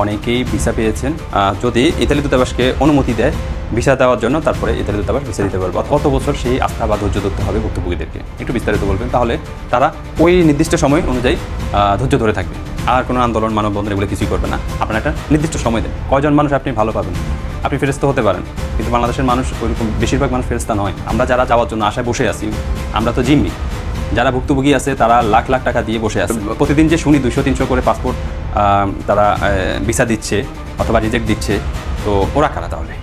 অনেকেই ভিসা পেয়েছেন। যদি ইতালি দূতাবাসকে অনুমতি দেয় ভিসা দেওয়ার জন্য তারপরে ইতালি দূতাবাস ভিসা দিতে পারবে। কত বছর সেই আস্থা বা ধৈর্য ধরতে হবে ভুক্তভোগীদেরকে। একটু বিস্তারিত বলবেন, তাহলে তারা ওই নির্দিষ্ট সময় অনুযায়ী ধৈর্য ধরে থাকবে। আর কোনো আন্দোলন, মানববন্ধন এগুলো কিছুই করবে না। আপনার একটা নির্দিষ্ট সময় দেন। কয়জন মানুষ আপনি ভালো পাবেন? আপনি ফেরস্ত হতে পারেন। কিন্তু বাংলাদেশের মানুষ ওইরকম বেশিরভাগ মানুষ ফেরস্তা নয়। আমরা যারা যাওয়ার জন্য আশায় বসে আছি, আমরা তো জিম্মি। যারা ভুক্তভোগী আছে, তারা লাখ লাখ টাকা দিয়ে বসে আছে। প্রতিদিন যে শুনি দুশো তিনশো করে পাসপোর্ট তারা ভিসা দিচ্ছে অথবা রিজেক্ট দিচ্ছে, তো ওরা কারা তাহলে?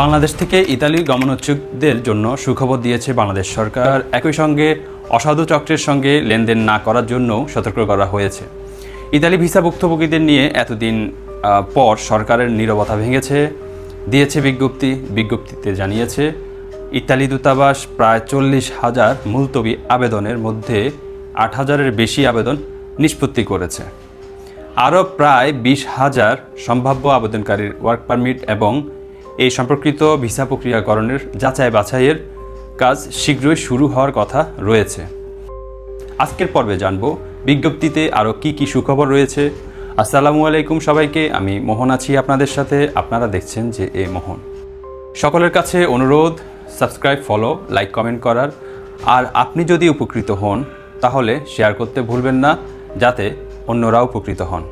বাংলাদেশ থেকে ইতালি গমনোচ্ছুকদের জন্য সুখবর দিয়েছে বাংলাদেশ সরকার। একই সঙ্গে অসাধু চক্রের সঙ্গে লেনদেন না করার জন্য সতর্ক করা হয়েছে। ইতালি ভিসা ভুক্তভোগীদের নিয়ে এতদিন পর সরকারের নীরবতা ভেঙেছে, দিয়েছে বিজ্ঞপ্তি, বিজ্ঞপ্তিতে জানিয়েছে, ইতালি দূতাবাস প্রায় চল্লিশ হাজার মুলতবি আবেদনের মধ্যে আট হাজারের বেশি আবেদন নিষ্পত্তি করেছে। আরও প্রায় বিশ হাজার সম্ভাব্য আবেদনকারীর ওয়ার্ক পারমিট এবং এই সম্পর্কিত ভিসা প্রক্রিয়াকরণের যাচাই বাছাইয়ের কাজ শীঘ্রই শুরু হওয়ার কথা রয়েছে। আজকের পর্বে জানব, বিজ্ঞপ্তিতে আরও কি কি সুখবর রয়েছে। আসসালামু আলাইকুম সবাইকে, আমি মোহন আছি আপনাদের সাথে। আপনারা দেখছেন যে এ মোহন। সকলের কাছে অনুরোধ সাবস্ক্রাইব ফলো লাইক কমেন্ট করার। আর আপনি যদি উপকৃত হন, তাহলে শেয়ার করতে ভুলবেন না, যাতে অন্যরা উপকৃত হন।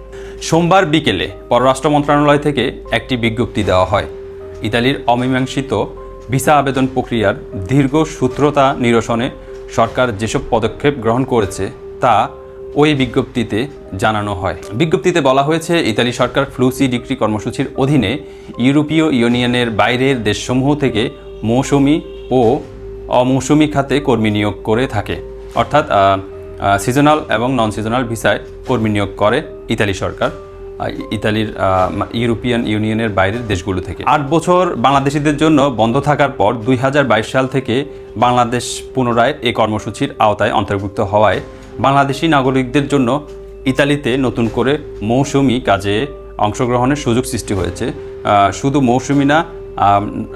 সোমবার বিকেলে পররাষ্ট্র মন্ত্রণালয় থেকে একটি বিজ্ঞপ্তি দেওয়া হয়। ইতালির অমীমাংসিত ভিসা আবেদন প্রক্রিয়ার দীর্ঘ সূত্রতা নিরসনে সরকার যেসব পদক্ষেপ গ্রহণ করেছে তা ওই বিজ্ঞপ্তিতে জানানো হয়। বিজ্ঞপ্তিতে বলা হয়েছে, ইতালি সরকার ফ্লুসি ডিগ্রি কর্মসূচির অধীনে ইউরোপীয় ইউনিয়নের বাইরের দেশসমূহ থেকে মৌসুমি ও অমৌসুমি খাতে কর্মী নিয়োগ করে থাকে। অর্থাৎ সিজনাল এবং নন সিজনাল ভিসায় কর্মী নিয়োগ করে ইতালি সরকার ইতালির ইউরোপিয়ান ইউনিয়নের বাইরের দেশগুলো থেকে। আট বছর বাংলাদেশিদের জন্য বন্ধ থাকার পর দুই হাজার বাইশ সাল থেকে বাংলাদেশ পুনরায় এই কর্মসূচির আওতায় অন্তর্ভুক্ত হওয়ায় বাংলাদেশি নাগরিকদের জন্য ইতালিতে নতুন করে মৌসুমি কাজে অংশগ্রহণের সুযোগ সৃষ্টি হয়েছে। শুধু মৌসুমি না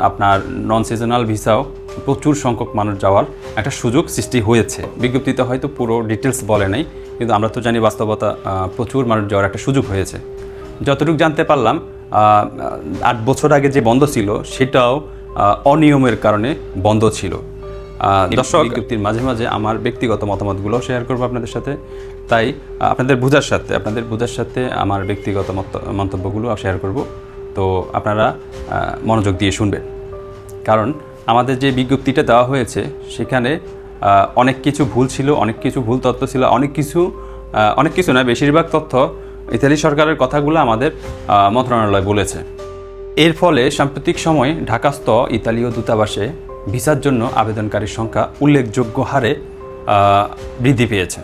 আপনার নন সিজনাল ভিসাও প্রচুর সংখ্যক মানুষ যাওয়ার একটা সুযোগ সৃষ্টি হয়েছে। বিজ্ঞপ্তিতে হয়তো পুরো ডিটেলস বলে নাই কিন্তু আমরা তো জানি বাস্তবতা প্রচুর মানুষ যাওয়ার একটা সুযোগ হয়েছে। যতটুকু জানতে পারলাম আট বছর আগে যে বন্ধ ছিল সেটাও অনিয়মের কারণে বন্ধ ছিল। দর্শক বিজ্ঞপ্তির মাঝে মাঝে আমার ব্যক্তিগত মতামতগুলো শেয়ার করব আপনাদের সাথে। তাই আপনাদের বোঝার সাথে আপনাদের বোঝার সাথে আমার ব্যক্তিগত মন্তব্যগুলো শেয়ার করব। তো আপনারা মনোযোগ দিয়ে শুনবেন। কারণ আমাদের যে বিজ্ঞপ্তিটা দেওয়া হয়েছে, সেখানে অনেক কিছু ভুল ছিল, অনেক কিছু ভুল তথ্য ছিল, অনেক কিছু অনেক কিছু না, বেশিরভাগ তথ্য ইতালি সরকারের কথাগুলো আমাদের মন্ত্রণালয় বলেছে। এর ফলে সাম্প্রতিক সময়ে ঢাকাস্থ ইতালীয় দূতাবাসে ভিসার জন্য আবেদনকারীর সংখ্যা উল্লেখযোগ্য হারে বৃদ্ধি পেয়েছে।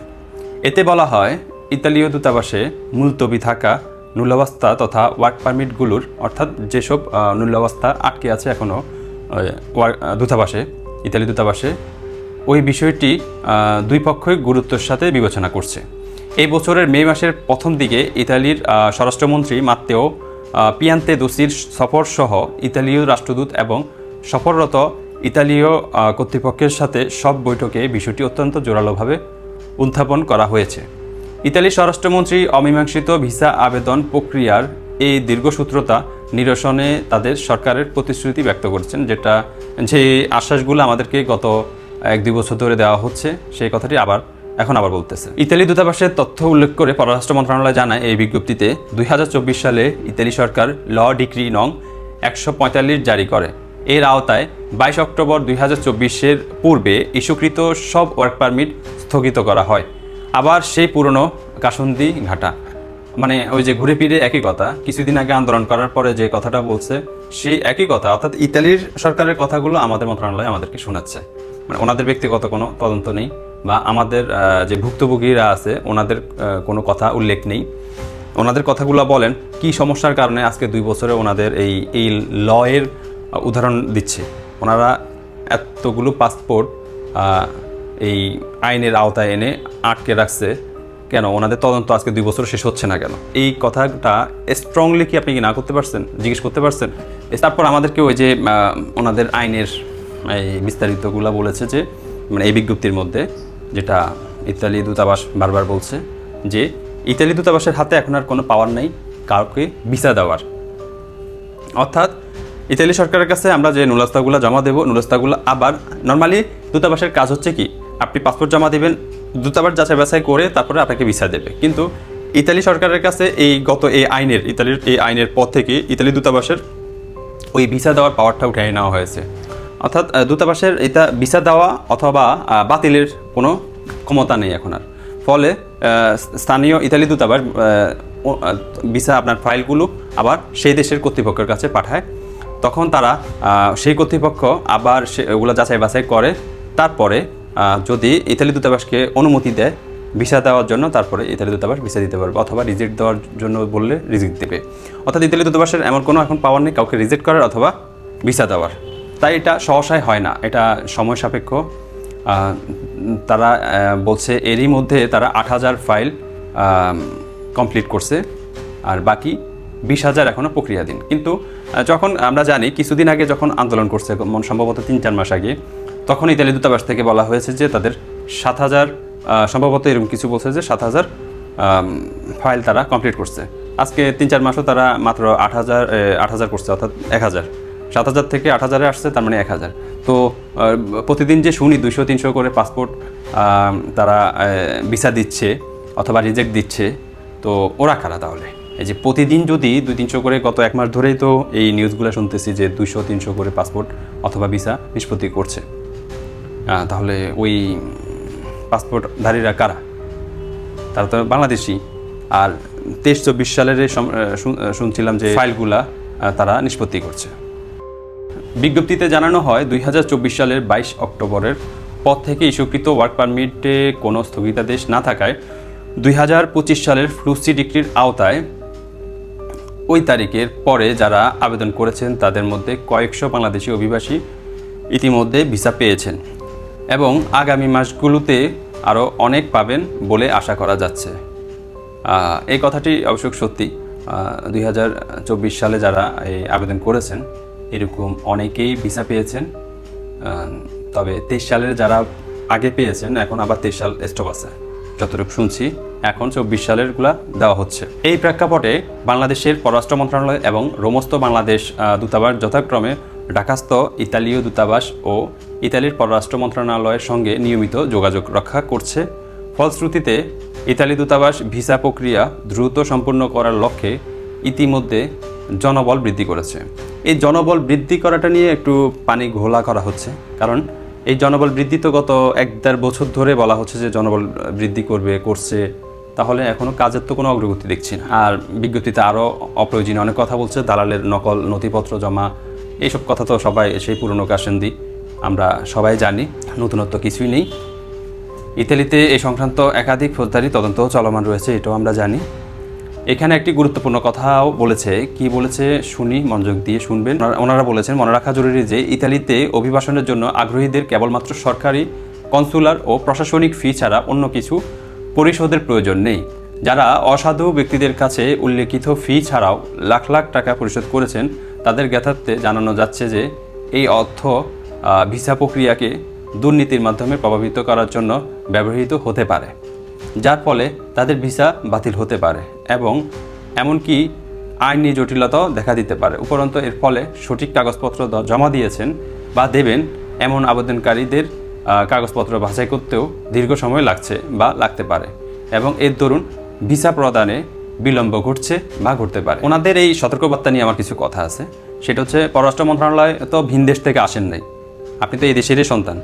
এতে বলা হয়, ইতালীয় দূতাবাসে মুলতবি থাকা নুলাবস্থা তথা ওয়ার্ক পারমিটগুলোর অর্থাৎ যেসব আহ, নুলাবস্থা আটকে আছে এখনও দূতাবাসে ইতালি দূতাবাসে ওই বিষয়টি দুই পক্ষই গুরুত্বের সাথে বিবেচনা করছে। এই বছরের মে মাসের প্রথম দিকে ইতালির স্বরাষ্ট্রমন্ত্রী মাত্তেও পিয়ান্তে দোসির সফর সহ ইতালীয় রাষ্ট্রদূত এবং সফররত ইতালীয় কর্তৃপক্ষের সাথে সব বৈঠকে বিষয়টি অত্যন্ত জোরালোভাবে উত্থাপন করা হয়েছে। ইতালির স্বরাষ্ট্রমন্ত্রী অমীমাংসিত ভিসা আবেদন প্রক্রিয়ার এই দীর্ঘসূত্রতা নিরসনে তাদের সরকারের প্রতিশ্রুতি ব্যক্ত করেছেন, যেটা যে আশ্বাসগুলো আমাদেরকে গত এক দুই বছর ধরে দেওয়া হচ্ছে, সেই কথাটি আবার, এখন আবার বলতেছে। ইতালি দূতাবাসের তথ্য উল্লেখ করে পররাষ্ট্র মন্ত্রণালয় জানায় এই বিজ্ঞপ্তিতে দুই হাজার চব্বিশ সালে ইতালি সরকার ল ডিগ্রি নং একশো পঁয়তাল্লিশ জারি করে। এর আওতায় বাইশ অক্টোবর দুই হাজার পূর্বে ইস্যুকৃত সব ওয়ার্ক পারমিট স্থগিত করা হয়। আবার সেই পুরনো কাসন্দি ঘাটা। মানে ওই যে ঘুরে ফিরে একই কথা, কিছুদিন আগে আন্দোলন করার পরে যে কথাটা বলছে, সেই একই কথা, অর্থাৎ ইতালির সরকারের কথাগুলো আমাদের মন্ত্রণালয় আমাদেরকে শোনাচ্ছে। মানে ওনাদের ব্যক্তিগত কোনো তদন্ত নেই, বা আমাদের যে ভুক্তভোগীরা আছে, ওনাদের কোনো কথা উল্লেখ নেই। ওনাদের কথাগুলো বলেন, কি সমস্যার কারণে আজকে দুই বছরে ওনাদের এই এই লয়ের উদাহরণ দিচ্ছে? ওনারা এতগুলো পাসপোর্ট এই আইনের আওতায় এনে আটকে রাখছে। কেন? ওনাদের তদন্ত আজকে দুই বছর শেষ হচ্ছে না কেন? এই কথাটা স্ট্রংলি কি আপনি কি না করতে পারছেন? জিজ্ঞেস করতে পারছেন? তারপর আমাদেরকে ওই যে ওনাদের আইনের, এই বিস্তারিতগুলো বলেছে যে মানে এই বিজ্ঞপ্তির মধ্যে যেটা ইতালি দূতাবাস বারবার বলছে যে, ইতালি দূতাবাসের হাতে এখন আর কোনো পাওয়ার নেই কাউকে ভিসা দেওয়ার। অর্থাৎ ইতালি সরকারের কাছে আমরা যে নুলাস্তাগুলো জমা দেবো, নুলাস্তাগুলো আবার নর্মালি দূতাবাসের কাজ হচ্ছে কি? আপনি পাসপোর্ট জমা দেবেন, দূতাবাস যাচাই বাছাই করে তারপরে আপনাকে ভিসা দেবে। কিন্তু ইতালি সরকারের কাছে এই গত এই আইনের, ইতালির এই আইনের পর থেকে ইতালি দূতাবাসের ওই ভিসা দেওয়ার পাওয়ারটা উঠে নেওয়া হয়েছে। অর্থাৎ দূতাবাসের এটা ভিসা দেওয়া অথবা বাতিলের কোনো ক্ষমতা নেই এখন আর। ফলে স্থানীয় ইতালি দূতাবাস ভিসা আপনার ফাইলগুলো আবার সেই দেশের কর্তৃপক্ষের কাছে পাঠায়। তখন তারা সেই কর্তৃপক্ষ আবার সে, ওগুলো যাচাই বাছাই করে। তারপরে যদি ইতালি দূতাবাসকে অনুমতি দেয়, ভিসা দেওয়ার জন্য, তারপরে ইতালি দূতাবাস ভিসা দিতে পারবে অথবা রিজেক্ট দেওয়ার জন্য বললে রিজেক্ট দেবে। অর্থাৎ ইতালি দূতাবাসের এমন কোনো এখন পাওয়ার নেই কাউকে রিজেক্ট করার অথবা ভিসা দেওয়ার। তাই এটা সহসায় হয় না। এটা সময় সাপেক্ষ। তারা বলছে এরই মধ্যে তারা আট হাজার ফাইল কমপ্লিট করছে। আর বাকি বিশ হাজার এখনও প্রক্রিয়াধীন। কিন্তু যখন আমরা জানি, কিছুদিন আগে যখন আন্দোলন করছে সম্ভবত তিন চার মাস আগে তখন ইতালি দূতাবাস থেকে বলা হয়েছে যে তাদের সাত হাজার সম্ভবত এরকম কিছু বলছে যে সাত হাজার ফাইল তারা কমপ্লিট করছে। আজকে তিন চার মাসও তারা মাত্র আট হাজার আট হাজার করছে, অর্থাৎ এক হাজার। সাত হাজার থেকে আট হাজারে আসছে, তার মানে এক হাজার। তো প্রতিদিন যে শুনি দুইশো, তিনশো করে পাসপোর্ট তারা ভিসা দিচ্ছে অথবা রিজেক্ট দিচ্ছে, তো ওরা কারা তাহলে? এই যে প্রতিদিন যদি দুই, তিনশো করে গত এক মাস ধরেই তো এই নিউজগুলো শুনতেছি যে দুশো তিনশো করে পাসপোর্ট অথবা ভিসা নিষ্পত্তি করছে। তাহলে ওই পাসপোর্টধারীরা কারা? তারা তো বাংলাদেশি। আর তেইশ চব্বিশ সালের শুনছিলাম যে ফাইলগুলা। তারা নিষ্পত্তি করছে। বিজ্ঞপ্তিতে জানানো হয় দুই হাজার চব্বিশ সালের বাইশ অক্টোবরের পর থেকে ইস্যুকৃত ওয়ার্ক পারমিটে কোনো স্থগিতাদেশ না থাকায় দুই হাজার পঁচিশ সালের ফ্লুসি ডিগ্রির আওতায় ওই তারিখের পরে যারা আবেদন করেছেন তাদের মধ্যে কয়েকশো বাংলাদেশি অভিবাসী ইতিমধ্যে ভিসা পেয়েছেন। এবং আগামী মাসগুলোতে আরও অনেক পাবেন বলে আশা করা যাচ্ছে। এই কথাটি অবশ্য সত্যি। দুই হাজার চব্বিশ সালে যারা এই আবেদন করেছেন, এরকম অনেকেই ভিসা পেয়েছেন। তবে তেইশ সালের যারা আগে পেয়েছেন, এখন আবার তেইশ সাল স্টপ আছে। যতটুকু শুনছি, এখন চব্বিশ সালেরগুলা দেওয়া হচ্ছে। এই প্রেক্ষাপটে বাংলাদেশের পররাষ্ট্র মন্ত্রণালয় এবং রোমস্ত বাংলাদেশ দূতাবাস যথাক্রমে ঢাকাস্থ ইতালীয় দূতাবাস ও ইতালির পররাষ্ট্র মন্ত্রণালয়ের সঙ্গে নিয়মিত যোগাযোগ রক্ষা করছে। ফলশ্রুতিতে, ইতালি দূতাবাস ভিসা প্রক্রিয়া দ্রুত সম্পূর্ণ করার লক্ষ্যে ইতিমধ্যে জনবল বৃদ্ধি করেছে। এই জনবল বৃদ্ধি করাটা নিয়ে একটু পানি ঘোলা করা হচ্ছে। কারণ, এই জনবল বৃদ্ধি তো গত এক দেড় বছর ধরে বলা হচ্ছে যে জনবল বৃদ্ধি করবে, করছে। তাহলে এখনও কাজের তো কোনো অগ্রগতি দেখছি না। আর বিজ্ঞপ্তিতে আরও অপ্রয়োজনীয় অনেক কথা বলছে। দালালের নকল নথিপত্র জমা এইসব কথা তো সবাই সেই পুরনো কাশেন্দি। আমরা সবাই জানি, নতুনত্ব কিছুই নেই। ইতালিতে এই সংক্রান্ত একাধিক ফৌজদারি তদন্ত চলমান রয়েছে, এটাও আমরা জানি। এখানে একটি গুরুত্বপূর্ণ কথাও বলেছে, কি বলেছে শুনি, মনোযোগ দিয়ে শুনবেন। ওনারা বলেছেন, মনে রাখা জরুরি যে ইতালিতে অভিবাসনের জন্য আগ্রহীদের কেবলমাত্র সরকারি কনসুলার ও প্রশাসনিক ফি ছাড়া অন্য কিছু পরিশোধের প্রয়োজন নেই। যারা অসাধু ব্যক্তিদের কাছে উল্লেখিত ফি ছাড়াও লাখ লাখ টাকা পরিশোধ করেছেন তাদের জ্ঞাতার্থে জানানো যাচ্ছে যে এই অর্থ ভিসা প্রক্রিয়াকে দুর্নীতির মাধ্যমে প্রভাবিত করার জন্য ব্যবহৃত হতে পারে, যার ফলে তাদের ভিসা বাতিল হতে পারে এবং এমনকি আইনি জটিলতাও দেখা দিতে পারে। উপরন্ত এর ফলে সঠিক কাগজপত্র জমা দিয়েছেন বা দেবেন এমন আবেদনকারীদের কাগজপত্র বাছাই করতেও দীর্ঘ সময় লাগছে বা লাগতে পারে এবং এর দরুন ভিসা প্রদানে বিলম্ব ঘটছে বা ঘটতে পারে। ওনাদের এই সতর্কবার্তা নিয়ে আমার কিছু কথা আছে। সেটা হচ্ছে, পররাষ্ট্র মন্ত্রণালয় তো ভিন দেশ থেকে আসেন নাই। আপনি তো এই দেশেরই সন্তান।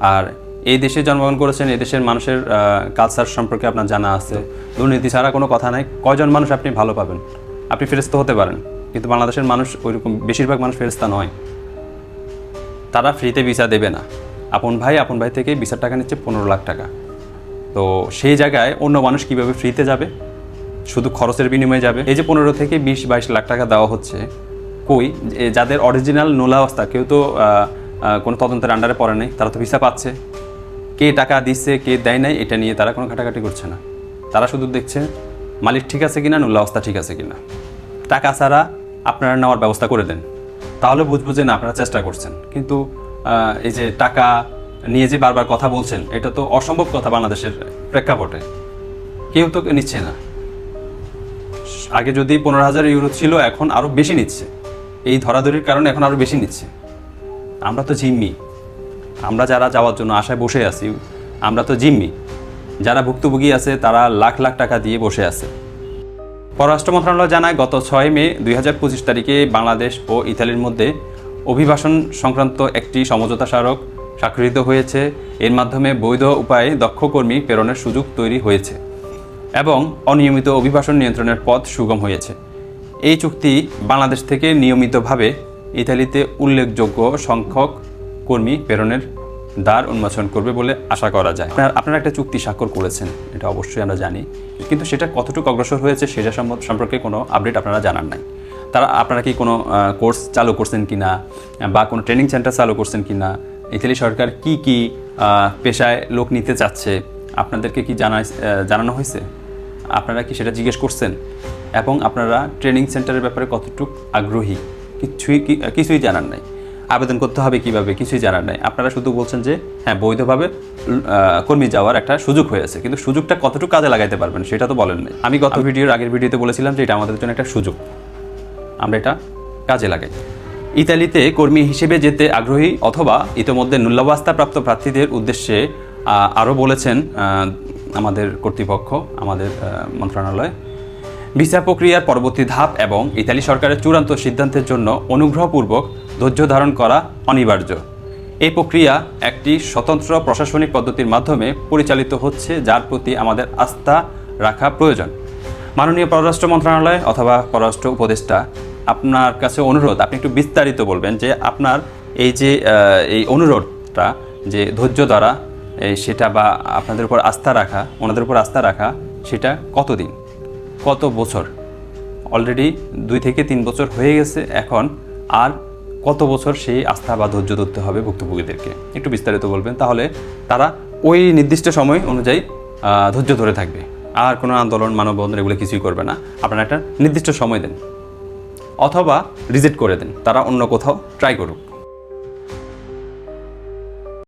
আর এই দেশে জন্মগ্রহণ করেছেন, এই দেশের মানুষের কালচার সম্পর্কে আপনার জানা আছে। দুর্নীতি ছাড়া কোনো কথা নাই। কয়জন মানুষ আপনি ভালো পাবেন? আপনি ফেরস্ত হতে পারেন। কিন্তু বাংলাদেশের মানুষ ওইরকম, বেশিরভাগ মানুষ ফেরস্তা নয়। তারা ফ্রিতে ভিসা দেবে না। আপন ভাই আপন ভাই থেকে ভিসার টাকা নিচ্ছে পনেরো লাখ টাকা। তো সেই জায়গায় অন্য মানুষ কীভাবে ফ্রিতে যাবে? শুধু খরচের বিনিময়ে যাবে। এই যে পনেরো থেকে বিশ, বাইশ লাখ টাকা দেওয়া হচ্ছে, কই? যাদের অরিজিনাল নোলা অবস্থা, কেউ তো কোনো তদন্তের আন্ডারে পড়ে নাই, তারা তো ভিসা পাচ্ছে। কে টাকা দিচ্ছে, কে দেয় নাই, এটা নিয়ে তারা কোনো ঘাটাঘাটি করছে না। তারা শুধু দেখছে, মালিক ঠিক আছে কিনা, নোলা অবস্থা ঠিক আছে কিনা। টাকা ছাড়া আপনারা নেওয়ার ব্যবস্থা করে দেন। তাহলে বুঝব যে না, আপনারা চেষ্টা করছেন। কিন্তু এই যে টাকা নিয়ে যে বারবার কথা বলছেন, এটা তো অসম্ভব কথা বাংলাদেশের প্রেক্ষাপটে। কেউ তো নিচ্ছে না। আগে যদি পনেরো হাজার ইউরো ছিল, এখন আরও বেশি নিচ্ছে। এই ধরাধরির কারণে এখন আরও বেশি নিচ্ছে। আমরা তো জিম্মি। আমরা যারা যাওয়ার জন্য আশায় বসে আছি, আমরা তো জিম্মি। যারা ভুক্তভোগী আছে, তারা লাখ লাখ টাকা দিয়ে বসে আছে। পররাষ্ট্র মন্ত্রণালয় জানায়, গত ছয় মে দুই হাজার পঁচিশ তারিখে বাংলাদেশ ও ইতালির মধ্যে অভিবাসন সংক্রান্ত একটি সমঝোতা স্মারক স্বাক্ষরিত হয়েছে। এর মাধ্যমে বৈধ উপায়ে দক্ষ কর্মী প্রেরণের সুযোগ তৈরি হয়েছে। এবং অনিয়মিত অভিবাসন নিয়ন্ত্রণের পথ সুগম হয়েছে। এই চুক্তি বাংলাদেশ থেকে নিয়মিতভাবে ইতালিতে উল্লেখযোগ্য সংখ্যক কর্মী প্রেরণের দ্বার উন্মোচন করবে বলে আশা করা যায়। আপনার একটা চুক্তি স্বাক্ষর করেছেন, এটা অবশ্যই আমরা জানি। কিন্তু সেটা কতটুকু অগ্রসর হয়েছে সেটা সম্পর্কে কোনো আপডেট আপনারা জানান নাই। তারা, আপনারা কি কোনো কোর্স চালু করছেন কিনা, বা কোনো ট্রেনিং সেন্টার চালু করছেন কি না ইতালি সরকার কি কি পেশায় লোক নিতে চাচ্ছে, আপনাদেরকে কি জানা জানানো হয়েছে? আপনারা কি সেটা জিজ্ঞেস করছেন? এবং আপনারা ট্রেনিং সেন্টারের ব্যাপারে কতটুকু আগ্রহী? কিছুই কি- কিছুই জানার নাই। আবেদন করতে হবে কীভাবে? কিছুই জানার নাই। আপনারা শুধু বলছেন যে হ্যাঁ বৈধভাবে কর্মী যাওয়ার একটা সুযোগ হয়েছে কিন্তু সুযোগটা কতটুকু কাজে লাগাইতে পারবেন সেটা তো বলেন নাই। আমি গত ভিডিওর আগের ভিডিওতে বলেছিলাম যে এটা আমাদের জন্য একটা সুযোগ। আমরা এটা কাজে লাগাই। ইতালিতে কর্মী হিসেবে যেতে আগ্রহী অথবা ইতোমধ্যে মূল্যবাস্তাপ্রাপ্ত প্রার্থীদের উদ্দেশ্যে আরও বলেছেন আমাদের কর্তৃপক্ষ, আমাদের মন্ত্রণালয়। ভিসা প্রক্রিয়ার পরবর্তী ধাপ এবং ইতালি সরকারের চূড়ান্ত সিদ্ধান্তের জন্য অনুগ্রহপূর্বক ধৈর্য ধারণ করা অনিবার্য। এই প্রক্রিয়া একটি স্বতন্ত্র প্রশাসনিক পদ্ধতির মাধ্যমে পরিচালিত হচ্ছে, যার প্রতি আমাদের আস্থা রাখা প্রয়োজন। মাননীয় পররাষ্ট্র মন্ত্রণালয় অথবা পররাষ্ট্র উপদেষ্টা, আপনার কাছে অনুরোধ, আপনি একটু বিস্তারিত বলবেন যে আপনার এই যে এই অনুরোধটা, যে ধৈর্য ধরা এই সেটা বা আপনাদের উপর আস্থা রাখা, ওনাদের উপর আস্থা রাখা, সেটা কতদিন? কত বছর? অলরেডি দুই থেকে তিন বছর হয়ে গেছে, এখন আর কত বছর সেই আস্থা বা ধৈর্য ধরতে হবে ভুক্তভোগীদেরকে? একটু বিস্তারিত বলবেন, তাহলে তারা ওই নির্দিষ্ট সময় অনুযায়ী ধৈর্য ধরে থাকবে। আর কোনো আন্দোলন, মানববন্ধন এগুলো কিছুই করবে না। আপনারা একটা নির্দিষ্ট সময় দেন, অথবা রিজেক্ট করে দেন, তারা অন্য কোথাও ট্রাই করুক।